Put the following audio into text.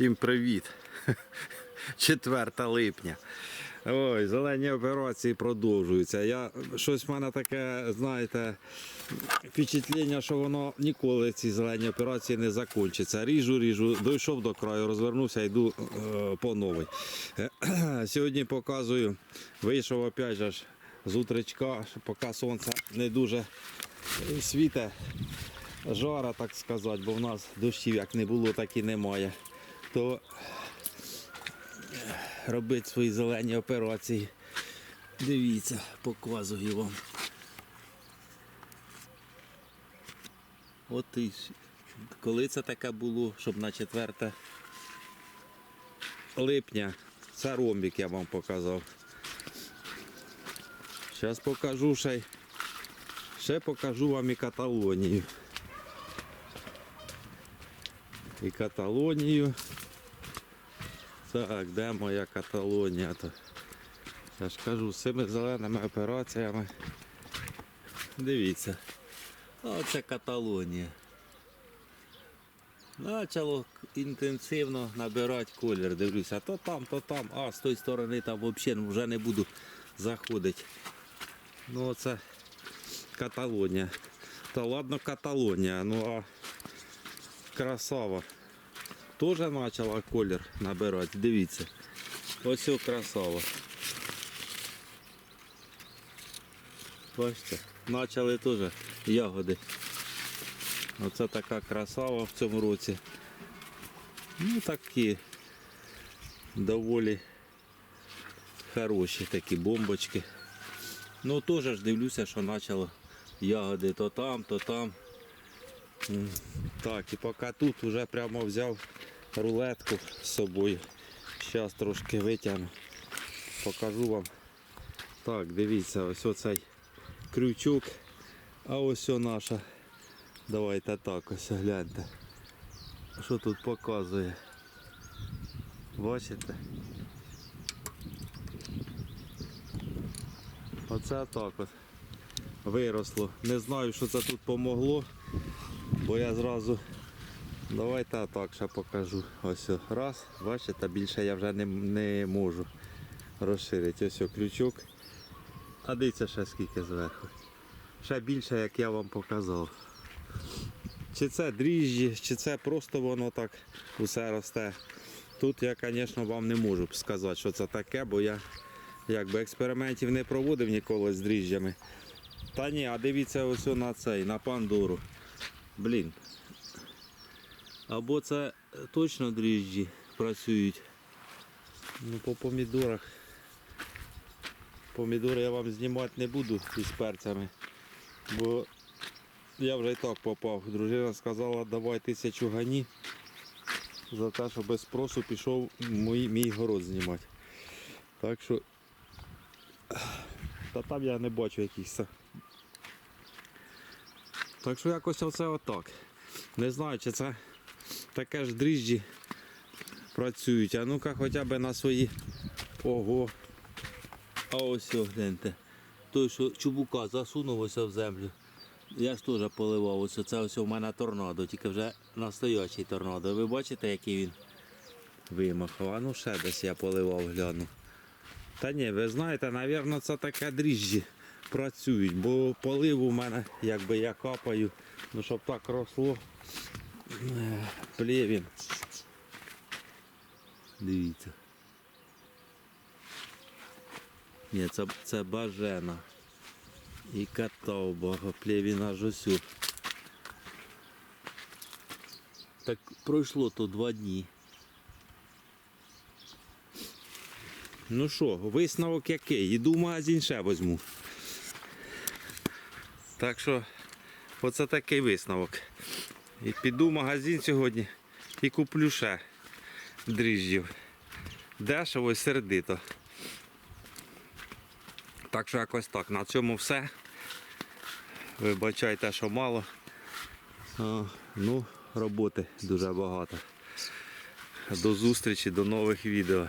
Всім привіт! 4 липня. Ой, зелені операції продовжуються. Я щось в мене таке, знаєте, впечатлення, що воно ніколи ці зелені операції не закінчаться. Ріжу, ріжу, дійшов до краю, розвернувся, йду е, по новій. Е, Сьогодні показую, вийшов опять же з утречка, поки сонце не дуже світе жара, так сказати, бо в нас дощів як не було, так і немає. То робити свої зелені операції. Дивіться, показую вам. От і коли це таке було, щоб на 4 липня, це ромбік я вам показав. Зараз покажу ще, ще покажу вам і Каталонію. І Каталонію. Так, де моя Каталонія? То, я ж кажу, з цими зеленими операціями. Дивіться. Оце Каталонія. Почало інтенсивно набирати колір. Дивлюся, то там, то там, а з тої сторони там взагалі вже не буду заходити. Ну оце Каталонія. Та ладно Каталонія, ну а красава. Теж почала колір набирати. Дивіться. Ось о красава. Бачите, почали теж ягоди. Оце така красава в цьому році. Ну такі доволі хороші такі бомбочки. Ну теж ж дивлюся, що почало ягоди то там, то там. Так, і поки тут вже прямо взяв рулетку з собою. Зараз трошки витягну. Покажу вам. Так, дивіться, ось оцей крючок. А ось о наша. Давайте так ось гляньте. Що тут показує? Бачите? Оце так от виросло. Не знаю, що це тут помогло, бо я зразу Давайте так ще покажу. Ось раз, бачите, більше я вже не, не можу розширити. Ось крючок. А дивіться ще скільки зверху. Ще більше, як я вам показав. Чи це дріжджі, чи це просто воно так усе росте. Тут я, звісно, вам не можу сказати, що це таке, бо я якби експериментів не проводив ніколи з дріжджами. Та ні, а дивіться ось на цей, на пандуру. Блін, або це точно дріжджі працюють. Ну, по помідорах. Помідори я вам знімати не буду із перцями. Бо я вже і так попав. Дружина сказала, давай тисячу гані за те, що без спросу пішов мій, мій город знімати. Так що та там я не бачу якихось. Так що якось оце отак. Не знаю, чи це таке ж дріжджі працюють. А ну-ка хоча б на свої. Ого. А ось гляньте. Той, що чубука засунув ось в землю. Я ж теж поливав. Ось це ось у мене торнадо, тільки вже настоячий торнадо. Ви бачите, який він вимахав. А ну ще десь я поливав, гляну. Та ні, ви знаєте, напевно, це таке дріжджі працюють, бо полив у мене, якби я капаю, ну щоб так росло. Е, Плевін. Дивіться. Ні, це, це бажена. І катав бога, плевін аж усю. Так пройшло то два дні. Ну що, висновок який? Іду в магазин ще візьму. Так що, оце такий висновок. І піду в магазин сьогодні і куплю ще дріжджів. Дешево і сердито. Так що якось так. На цьому все. Вибачайте, що мало. А, ну, роботи дуже багато. До зустрічі, до нових відео.